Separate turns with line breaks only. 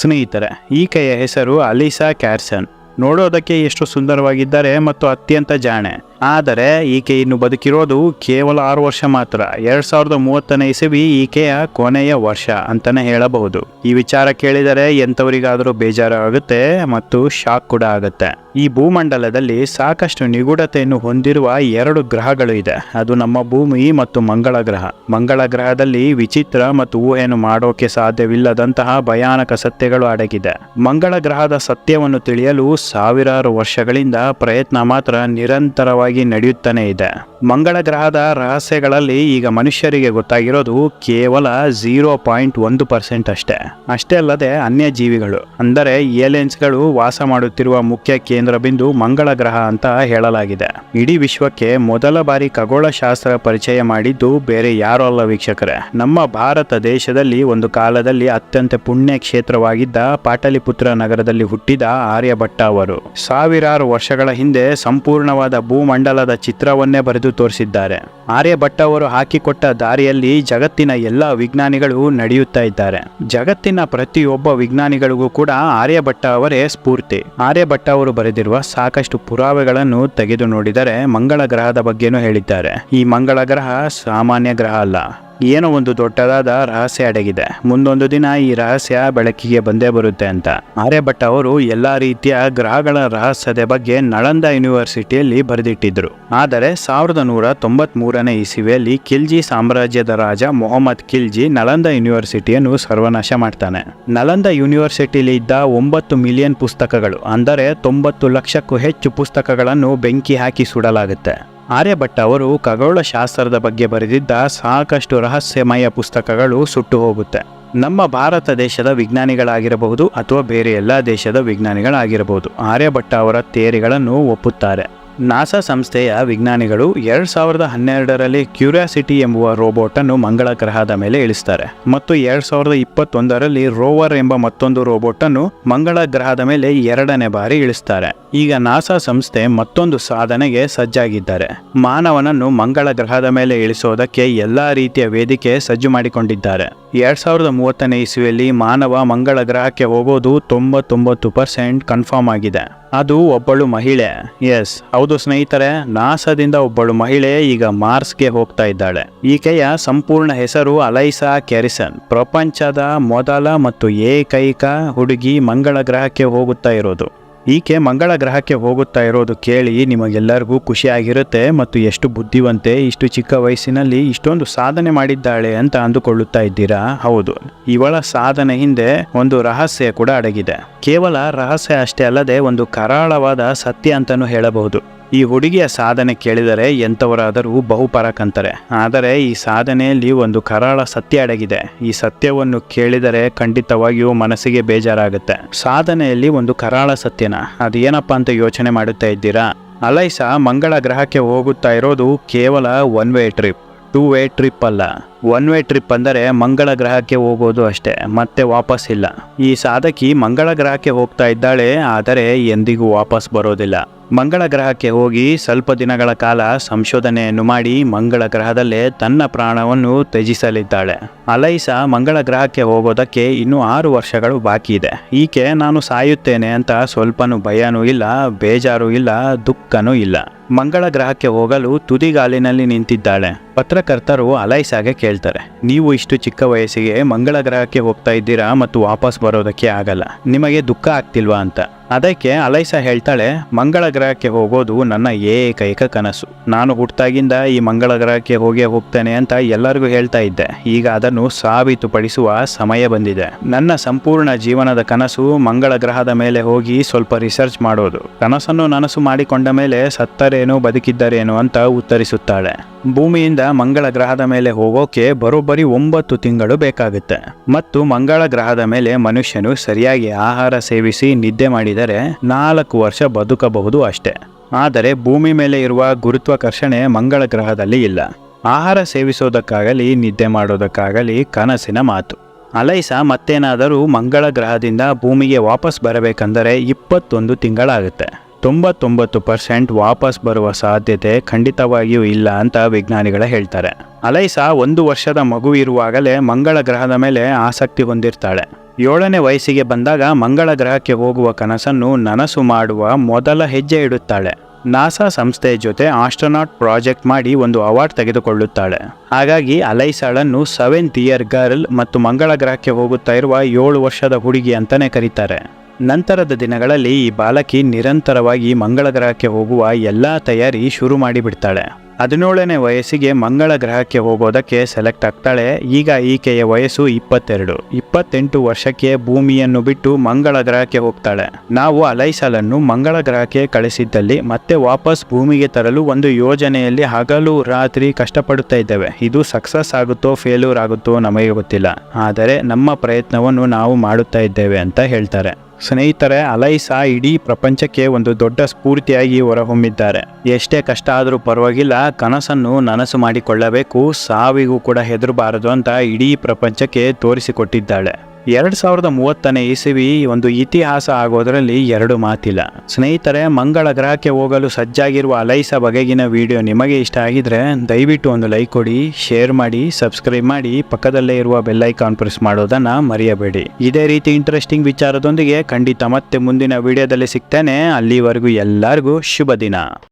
ಸ್ನೇಹಿತರೆ ಈಕೆಯ ಹೆಸರು ಅಲಿಸಾ ಕ್ಯಾರ್ಸನ್. ನೋಡೋದಕ್ಕೆ ಎಷ್ಟು ಸುಂದರವಾಗಿದ್ದಾರೆ ಮತ್ತು ಅತ್ಯಂತ ಜಾಣೆ. ಆದರೆ ಈಕೆ ಇನ್ನು ಬದುಕಿರೋದು ಕೇವಲ ಆರು ವರ್ಷ ಮಾತ್ರ. ಎರಡ್ ಸಾವಿರದ ಮೂವತ್ತನೇ ಇಸವಿ ಈಕೆಯ ಕೊನೆಯ ವರ್ಷ ಅಂತಾನೆ ಹೇಳಬಹುದು. ಈ ವಿಚಾರ ಕೇಳಿದರೆ ಎಂಥವರಿಗಾದರೂ ಬೇಜಾರು ಆಗುತ್ತೆ ಮತ್ತು ಶಾಕ್ ಕೂಡ ಆಗುತ್ತೆ. ಈ ಭೂಮಂಡಲದಲ್ಲಿ ಸಾಕಷ್ಟು ನಿಗೂಢತೆಯನ್ನು ಹೊಂದಿರುವ ಎರಡು ಗ್ರಹಗಳು ಇದೆ. ಅದು ನಮ್ಮ ಭೂಮಿ ಮತ್ತು ಮಂಗಳ ಗ್ರಹ. ಮಂಗಳ ಗ್ರಹದಲ್ಲಿ ವಿಚಿತ್ರ ಮತ್ತು ಊಹೆಯನ್ನು ಮಾಡೋಕೆ ಸಾಧ್ಯವಿಲ್ಲದಂತಹ ಭಯಾನಕ ಸತ್ಯಗಳು ಅಡಗಿದೆ. ಮಂಗಳ ಗ್ರಹದ ಸತ್ಯವನ್ನು ತಿಳಿಯಲು ಸಾವಿರಾರು ವರ್ಷಗಳಿಂದ ಪ್ರಯತ್ನ ಮಾತ್ರ ನಿರಂತರವಾಗಿ ನಡೆಯುತ್ತಾನೆ ಇದೆ. ಮಂಗಳ ಗ್ರಹದ ರಹಸ್ಯಗಳಲ್ಲಿ ಈಗ ಮನುಷ್ಯರಿಗೆ ಗೊತ್ತಾಗಿರೋದು ಕೇವಲ ಝೀರೋ ಪಾಯಿಂಟ್ ಒಂದು ಪರ್ಸೆಂಟ್ ಅಷ್ಟೇ. ಅಷ್ಟೇ ಅಲ್ಲದೆ ಅನ್ಯ ಜೀವಿಗಳು ಅಂದರೆ ಏಲಿಯನ್ಸ್ಗಳು ವಾಸ ಮಾಡುತ್ತಿರುವ ಮುಖ್ಯ ಕೇಂದ್ರ ಬಿಂದು ಮಂಗಳ ಗ್ರಹ ಅಂತ ಹೇಳಲಾಗಿದೆ. ಇಡೀ ವಿಶ್ವಕ್ಕೆ ಮೊದಲ ಬಾರಿ ಖಗೋಳಶಾಸ್ತ್ರ ಪರಿಚಯ ಮಾಡಿದ್ದು ಬೇರೆ ಯಾರೋ ಅಲ್ಲ ವೀಕ್ಷಕರೇ. ನಮ್ಮ ಭಾರತ ದೇಶದಲ್ಲಿ ಒಂದು ಕಾಲದಲ್ಲಿ ಅತ್ಯಂತ ಪುಣ್ಯ ಕ್ಷೇತ್ರವಾಗಿದ್ದ ಪಾಟಲಿಪುತ್ರ ನಗರದಲ್ಲಿ ಹುಟ್ಟಿದ ಆರ್ಯಭಟ್ಟ ಅವರು. ಸಾವಿರಾರು ವರ್ಷಗಳ ಹಿಂದೆ ಸಂಪೂರ್ಣವಾದ ಭೂಮಂಡಲದ ಚಿತ್ರವನ್ನೇ ಬರೆದು ತೋರಿಸಿದ್ದಾರೆ. ಆರ್ಯಭಟ್ಟ ಅವರು ಹಾಕಿಕೊಟ್ಟ ದಾರಿಯಲ್ಲಿ ಜಗತ್ತಿನ ಎಲ್ಲ ವಿಜ್ಞಾನಿಗಳು ನಡೆಯುತ್ತಾ ಇದ್ದಾರೆ. ಜಗತ್ತಿನ ಪ್ರತಿಯೊಬ್ಬ ವಿಜ್ಞಾನಿಗಳಿಗೂ ಕೂಡ ಆರ್ಯಭಟ್ಟ ಅವರೇ ಸ್ಫೂರ್ತಿ. ಆರ್ಯಭಟ್ಟ ಅವರು ಬರೆದಿರುವ ಸಾಕಷ್ಟು ಪುರಾವೆಗಳನ್ನು ತೆಗೆದು ನೋಡಿದರೆ ಮಂಗಳ ಗ್ರಹದ ಬಗ್ಗೆನೂ ಹೇಳಿದ್ದಾರೆ. ಈ ಮಂಗಳ ಗ್ರಹ ಸಾಮಾನ್ಯ ಗ್ರಹ ಅಲ್ಲ. ಏನೋ ಒಂದು ದೊಡ್ಡದಾದ ರಹಸ್ಯ ಅಡಗಿದೆ. ಮುಂದೊಂದು ದಿನ ಈ ರಹಸ್ಯ ಬೆಳಕಿಗೆ ಬಂದೇ ಬರುತ್ತೆ ಅಂತ. ಆರ್ಯಭಟ್ ಅವರು ಎಲ್ಲಾ ರೀತಿಯ ಗ್ರಹಗಳ ರಹಸ್ಯದ ಬಗ್ಗೆ ನಳಂದ ಯೂನಿವರ್ಸಿಟಿಯಲ್ಲಿ ಬರೆದಿಟ್ಟಿದ್ರು. ಆದರೆ ಸಾವಿರದ ನೂರ ತೊಂಬತ್ ಮೂರನೇ ಇಸವಿಯಲ್ಲಿ ಖಿಲ್ಜಿ ಸಾಮ್ರಾಜ್ಯದ ರಾಜ ಮೊಹಮ್ಮದ್ ಖಿಲ್ಜಿ ನಳಂದ ಯೂನಿವರ್ಸಿಟಿಯನ್ನು ಸರ್ವನಾಶ ಮಾಡ್ತಾನೆ. ನಳಂದ ಯೂನಿವರ್ಸಿಟಿಯಲ್ಲಿ ಇದ್ದ ಒಂಬತ್ತು ಮಿಲಿಯನ್ ಪುಸ್ತಕಗಳು, ಅಂದರೆ ತೊಂಬತ್ತು ಲಕ್ಷಕ್ಕೂ ಹೆಚ್ಚು ಪುಸ್ತಕಗಳನ್ನು ಬೆಂಕಿ ಹಾಕಿ ಸುಡಲಾಗುತ್ತೆ. ಆರ್ಯಭಟ್ಟ ಅವರು ಖಗೋಳಶಾಸ್ತ್ರದ ಬಗ್ಗೆ ಬರೆದಿದ್ದ ಸಾಕಷ್ಟು ರಹಸ್ಯಮಯ ಪುಸ್ತಕಗಳು ಸುಟ್ಟು ಹೋಗುತ್ತೆ. ನಮ್ಮ ಭಾರತ ದೇಶದ ವಿಜ್ಞಾನಿಗಳಾಗಿರಬಹುದು ಅಥವಾ ಬೇರೆ ಎಲ್ಲ ದೇಶದ ವಿಜ್ಞಾನಿಗಳಾಗಿರಬಹುದು. ಆರ್ಯಭಟ್ಟ ಅವರ ಥಿಯರಿಗಳನ್ನು ಒಪ್ಪುತ್ತಾರೆ. ನಾಸಾ ಸಂಸ್ಥೆಯ ವಿಜ್ಞಾನಿಗಳು ಎರಡ್ ಸಾವಿರದ ಹನ್ನೆರಡರಲ್ಲಿ ಕ್ಯೂರಿಯಾಸಿಟಿ ಎಂಬುವ ರೋಬೋಟ್ ಅನ್ನು ಮಂಗಳ ಗ್ರಹದ ಮೇಲೆ ಇಳಿಸ್ತಾರೆ. ಮತ್ತು ಎರಡ್ ಸಾವಿರದ ಇಪ್ಪತ್ತೊಂದರಲ್ಲಿ ರೋವರ್ ಎಂಬ ಮತ್ತೊಂದು ರೋಬೋಟ್ ಅನ್ನು ಮಂಗಳ ಗ್ರಹದ ಮೇಲೆ ಎರಡನೇ ಬಾರಿ ಇಳಿಸ್ತಾರೆ. ಈಗ ನಾಸಾ ಸಂಸ್ಥೆ ಮತ್ತೊಂದು ಸಾಧನೆಗೆ ಸಜ್ಜಾಗಿದ್ದಾರೆ. ಮಾನವನನ್ನು ಮಂಗಳ ಗ್ರಹದ ಮೇಲೆ ಇಳಿಸೋದಕ್ಕೆ ಎಲ್ಲಾ ರೀತಿಯ ವೇದಿಕೆ ಸಜ್ಜು ಮಾಡಿಕೊಂಡಿದ್ದಾರೆ. ಎರಡ್ ಸಾವಿರದ ಮೂವತ್ತನೇ ಇಸುವಲ್ಲಿ ಮಾನವ ಮಂಗಳ ಗ್ರಹಕ್ಕೆ ಹೋಗೋದು ತೊಂಬತ್ತೊಂಬತ್ತು ಪರ್ಸೆಂಟ್ ಕನ್ಫರ್ಮ್ ಆಗಿದೆ. ಅದು ಒಬ್ಬಳು ಮಹಿಳೆ. ಎಸ್, ಹೌದು ಸ್ನೇಹಿತರೆ, ನಾಸಾದಿಂದ ಒಬ್ಬಳು ಮಹಿಳೆ ಈಗ ಮಾರ್ಸ್ಗೆ ಹೋಗ್ತಾ ಇದ್ದಾಳೆ. ಈಕೆಯ ಸಂಪೂರ್ಣ ಹೆಸರು ಅಲೈಸಾ ಕ್ಯಾರಿಸನ್. ಪ್ರಪಂಚದ ಮೊದಲ ಮತ್ತು ಏಕೈಕ ಹುಡುಗಿ ಮಂಗಳ ಗ್ರಹಕ್ಕೆ ಹೋಗುತ್ತಾ ಇರೋದು. ಈಕೆ ಮಂಗಳ ಗ್ರಹಕ್ಕೆ ಹೋಗುತ್ತಾ ಇರೋದು ಕೇಳಿ ನಿಮಗೆಲ್ಲರಿಗೂ ಖುಷಿಯಾಗಿರುತ್ತೆ ಮತ್ತು ಎಷ್ಟು ಬುದ್ಧಿವಂತೆ, ಇಷ್ಟು ಚಿಕ್ಕ ವಯಸ್ಸಿನಲ್ಲಿ ಇಷ್ಟೊಂದು ಸಾಧನೆ ಮಾಡಿದ್ದಾಳೆ ಅಂತ ಅಂದುಕೊಳ್ಳುತ್ತಾ ಇದ್ದೀರಾ? ಹೌದು. ಇವಳ ಸಾಧನೆ ಹಿಂದೆ ಒಂದು ರಹಸ್ಯ ಕೂಡ ಅಡಗಿದೆ. ಕೇವಲ ರಹಸ್ಯ ಅಷ್ಟೇ ಅಲ್ಲದೆ ಒಂದು ಕರಾಳವಾದ ಸತ್ಯ ಅಂತಲೂ ಹೇಳಬಹುದು. ಈ ಹುಡುಗಿಯ ಸಾಧನೆ ಕೇಳಿದರೆ ಎಂಥವರಾದರೂ ಬಹುಪರಕಂತಾರೆ ಆದರೆ ಈ ಸಾಧನೆಯಲ್ಲಿ ಒಂದು ಕರಾಳ ಸತ್ಯ ಅಡಗಿದೆ. ಈ ಸತ್ಯವನ್ನು ಕೇಳಿದರೆ ಖಂಡಿತವಾಗಿಯೂ ಮನಸ್ಸಿಗೆ ಬೇಜಾರಾಗುತ್ತೆ. ಸಾಧನೆಯಲ್ಲಿ ಒಂದು ಕರಾಳ ಸತ್ಯನ. ಅದೇನಪ್ಪ ಅಂತ ಯೋಚನೆ ಮಾಡುತ್ತಾ ಇದ್ದೀರಾ? ಅಲೈಸಾ ಮಂಗಳ ಗ್ರಹಕ್ಕೆ ಹೋಗುತ್ತಾ ಇರೋದು ಕೇವಲ one way trip two way trip ಅಲ್ಲ. ಒನ್ ವೇ ಟ್ರಿಪ್ ಅಂದರೆ ಮಂಗಳ ಗ್ರಹಕ್ಕೆ ಹೋಗೋದು ಅಷ್ಟೇ, ಮತ್ತೆ ವಾಪಸ್ ಇಲ್ಲ. ಈ ಸಾಧಕಿ ಮಂಗಳ ಗ್ರಹಕ್ಕೆ ಹೋಗ್ತಾ ಇದ್ದಾಳೆ, ಆದರೆ ಎಂದಿಗೂ ವಾಪಸ್ ಬರೋದಿಲ್ಲ. ಮಂಗಳ ಗ್ರಹಕ್ಕೆ ಹೋಗಿ ಸ್ವಲ್ಪ ದಿನಗಳ ಕಾಲ ಸಂಶೋಧನೆಯನ್ನು ಮಾಡಿ ಮಂಗಳ ಗ್ರಹದಲ್ಲೇ ತನ್ನ ಪ್ರಾಣವನ್ನು ತ್ಯಜಿಸಲಿದ್ದಾಳೆ. ಅಲೈಸಾ ಮಂಗಳ ಗ್ರಹಕ್ಕೆ ಹೋಗೋದಕ್ಕೆ ಇನ್ನೂ ಆರು ವರ್ಷಗಳು ಬಾಕಿ ಇದೆ. ಈಕೆ, ನಾನು ಸಾಯುತ್ತೇನೆ ಅಂತ ಸ್ವಲ್ಪನೂ ಭಯನೂ ಇಲ್ಲ, ಬೇಜಾರು ಇಲ್ಲ, ದುಃಖನೂ ಇಲ್ಲ. ಮಂಗಳ ಗ್ರಹಕ್ಕೆ ಹೋಗಲು ತುದಿಗಾಲಿನಲ್ಲಿ ನಿಂತಿದ್ದಾಳೆ. ಪತ್ರಕರ್ತರು ಅಲೈಸಾಗೆ ಕೇಳ್ತಾರೆ. ನೀವು ಇಷ್ಟು ಚಿಕ್ಕ ವಯಸ್ಸಿಗೆ ಮಂಗಳ ಗ್ರಹಕ್ಕೆ ಹೋಗ್ತಾ ಇದ್ದೀರಾ ಮತ್ತು ವಾಪಸ್ ಬರೋದಕ್ಕೆ ಆಗಲ್ಲ. ನಿಮಗೆ ದುಃಖ ಆಗ್ತಿಲ್ವಾ ಅಂತ. ಅದಕ್ಕೆ ಅಲೈಸಾ ಹೇಳ್ತಾಳೆ ಮಂಗಳ ಗ್ರಹಕ್ಕೆ ಹೋಗೋದು ನನ್ನ ಏಕೈಕ ಕನಸು. ನಾನು ಹುಟ್ಟಾಗಿಂದ ಈ ಮಂಗಳ ಗ್ರಹಕ್ಕೆ ಹೋಗೇ ಹೋಗ್ತೇನೆ ಅಂತ ಎಲ್ಲರಿಗೂ ಹೇಳ್ತಾ ಇದ್ದೆ. ಈಗ ಅದನ್ನು ಸಾಬೀತುಪಡಿಸುವ ಸಮಯ ಬಂದಿದೆ. ನನ್ನ ಸಂಪೂರ್ಣ ಜೀವನದ ಕನಸು ಮಂಗಳ ಗ್ರಹದ ಮೇಲೆ ಹೋಗಿ ಸ್ವಲ್ಪ ರಿಸರ್ಚ್ ಮಾಡೋದು. ಕನಸನ್ನು ನನಸು ಮಾಡಿಕೊಂಡ ಮೇಲೆ ಸತ್ತರೇನು ಬದುಕಿದ್ದರೇನು ಅಂತ ಉತ್ತರಿಸುತ್ತಾಳೆ. ಭೂಮಿಯಿಂದ ಮಂಗಳ ಗ್ರಹದ ಮೇಲೆ ಹೋಗೋಕೆ ಬರೋಬ್ಬರಿ ಒಂಬತ್ತು ತಿಂಗಳು ಬೇಕಾಗುತ್ತೆ. ಮತ್ತು ಮಂಗಳ ಗ್ರಹದ ಮೇಲೆ ಮನುಷ್ಯನು ಸರಿಯಾಗಿ ಆಹಾರ ಸೇವಿಸಿ ನಿದ್ದೆ ಮಾಡಿದರೆ ನಾಲ್ಕು ವರ್ಷ ಬದುಕಬಹುದು ಅಷ್ಟೇ. ಆದರೆ ಭೂಮಿ ಮೇಲೆ ಇರುವ ಗುರುತ್ವಾಕರ್ಷಣೆ ಮಂಗಳ ಗ್ರಹದಲ್ಲಿ ಇಲ್ಲ. ಆಹಾರ ಸೇವಿಸೋದಕ್ಕಾಗಲಿ, ನಿದ್ದೆ ಮಾಡೋದಕ್ಕಾಗಲಿ ಕನಸಿನ ಮಾತು. ಅಲೈಸಾ ಮತ್ತೇನಾದರೂ ಮಂಗಳ ಗ್ರಹದಿಂದ ಭೂಮಿಗೆ ವಾಪಸ್ ಬರಬೇಕೆಂದರೆ ಇಪ್ಪತ್ತೊಂದು ತಿಂಗಳಾಗುತ್ತೆ. ತೊಂಬತ್ತೊಂಬತ್ತು ಪರ್ಸೆಂಟ್ ವಾಪಸ್ ಬರುವ ಸಾಧ್ಯತೆ ಖಂಡಿತವಾಗಿಯೂ ಇಲ್ಲ ಅಂತ ವಿಜ್ಞಾನಿಗಳು ಹೇಳ್ತಾರೆ. ಅಲೈಸಾ ಒಂದು ವರ್ಷದ ಮಗು ಇರುವಾಗಲೇ ಮಂಗಳ ಗ್ರಹದ ಮೇಲೆ ಆಸಕ್ತಿ ಹೊಂದಿರ್ತಾಳೆ. ಏಳನೇ ವಯಸ್ಸಿಗೆ ಬಂದಾಗ ಮಂಗಳ ಗ್ರಹಕ್ಕೆ ಹೋಗುವ ಕನಸನ್ನು ನನಸು ಮಾಡುವ ಮೊದಲ ಹೆಜ್ಜೆ ಇಡುತ್ತಾಳೆ. ನಾಸಾ ಸಂಸ್ಥೆಯ ಜೊತೆ ಆಸ್ಟ್ರೋನಾಟ್ ಪ್ರಾಜೆಕ್ಟ್ ಮಾಡಿ ಒಂದು ಅವಾರ್ಡ್ ತೆಗೆದುಕೊಳ್ಳುತ್ತಾಳೆ. ಹಾಗಾಗಿ ಅಲೈಸಾಳನ್ನು ಸೆವೆಂತ್ ಇಯರ್ ಗರ್ಲ್ ಮತ್ತು ಮಂಗಳ ಗ್ರಹಕ್ಕೆ ಹೋಗುತ್ತಾ ಇರುವ ಏಳು ವರ್ಷದ ಹುಡುಗಿ ಅಂತಲೇ ಕರೀತಾರೆ. ನಂತರದ ದಿನಗಳಲ್ಲಿ ಈ ಬಾಲಕಿ ನಿರಂತರವಾಗಿ ಮಂಗಳ ಗ್ರಹಕ್ಕೆ ಹೋಗುವ ಎಲ್ಲ ತಯಾರಿ ಶುರು ಮಾಡಿಬಿಡ್ತಾಳೆ. ಹದಿನೇಳನೇ ವಯಸ್ಸಿಗೆ ಮಂಗಳ ಗ್ರಹಕ್ಕೆ ಹೋಗೋದಕ್ಕೆ ಸೆಲೆಕ್ಟ್ ಆಗ್ತಾಳೆ. ಈಗ ಈಕೆಯ ವಯಸ್ಸು ಇಪ್ಪತ್ತೆರಡು. ಇಪ್ಪತ್ತೆಂಟು ವರ್ಷಕ್ಕೆ ಭೂಮಿಯನ್ನು ಬಿಟ್ಟು ಮಂಗಳ ಗ್ರಹಕ್ಕೆ ಹೋಗ್ತಾಳೆ. ನಾವು ಅಲೈಸಲನ್ನು ಮಂಗಳ ಗ್ರಹಕ್ಕೆ ಕಳಿಸಿದ್ದಲ್ಲಿ ಮತ್ತೆ ವಾಪಸ್ ಭೂಮಿಗೆ ತರಲು ಒಂದು ಯೋಜನೆಯಲ್ಲಿ ಹಗಲು ರಾತ್ರಿ ಕಷ್ಟಪಡುತ್ತಾ ಇದ್ದೇವೆ. ಇದು ಸಕ್ಸಸ್ ಆಗುತ್ತೋ ಫೇಲ್ಯೂರ್ ಆಗುತ್ತೋ ನಮಗೆ ಗೊತ್ತಿಲ್ಲ. ಆದರೆ ನಮ್ಮ ಪ್ರಯತ್ನವನ್ನು ನಾವು ಮಾಡುತ್ತಾ ಇದ್ದೇವೆ ಅಂತ ಹೇಳ್ತಾರೆ. ಸ್ನೇಹಿತರೆ, ಅಲೈಸಾ ಇಡೀ ಪ್ರಪಂಚಕ್ಕೆ ಒಂದು ದೊಡ್ಡ ಸ್ಫೂರ್ತಿಯಾಗಿ ಹೊರಹೊಮ್ಮಿದ್ದಾರೆ. ಎಷ್ಟೇ ಕಷ್ಟ ಆದರೂ ಪರವಾಗಿಲ್ಲ, ಕನಸನ್ನು ನನಸು ಮಾಡಿಕೊಳ್ಳಬೇಕು, ಸಾವಿಗೂ ಕೂಡ ಹೆದರಬಾರದು ಅಂತ ಇಡೀ ಪ್ರಪಂಚಕ್ಕೆ ತೋರಿಸಿಕೊಟ್ಟಿದ್ದಾಳೆ. ಎರಡು ಸಾವಿರದ ಮೂವತ್ತನೇ ಇಸವಿ ಒಂದು ಇತಿಹಾಸ ಆಗೋದರಲ್ಲಿ ಎರಡು ಮಾತಿಲ್ಲ. ಸ್ನೇಹಿತರೆ, ಮಂಗಳ ಗ್ರಹಕ್ಕೆ ಹೋಗಲು ಸಜ್ಜಾಗಿರುವ ಅಲೈಸಾ ಬಗೆಗಿನ ವಿಡಿಯೋ ನಿಮಗೆ ಇಷ್ಟ ಆಗಿದ್ರೆ ದಯವಿಟ್ಟು ಒಂದು ಲೈಕ್ ಕೊಡಿ, ಶೇರ್ ಮಾಡಿ, ಸಬ್ಸ್ಕ್ರೈಬ್ ಮಾಡಿ, ಪಕ್ಕದಲ್ಲೇ ಇರುವ ಬೆಲ್ಲೈಕಾನ್ ಪ್ರೆಸ್ ಮಾಡೋದನ್ನ ಮರೆಯಬೇಡಿ. ಇದೇ ರೀತಿ ಇಂಟ್ರೆಸ್ಟಿಂಗ್ ವಿಚಾರದೊಂದಿಗೆ ಖಂಡಿತ ಮತ್ತೆ ಮುಂದಿನ ವಿಡಿಯೋದಲ್ಲಿ ಸಿಗ್ತೇನೆ. ಅಲ್ಲಿವರೆಗೂ ಎಲ್ಲರಿಗೂ ಶುಭ ದಿನ.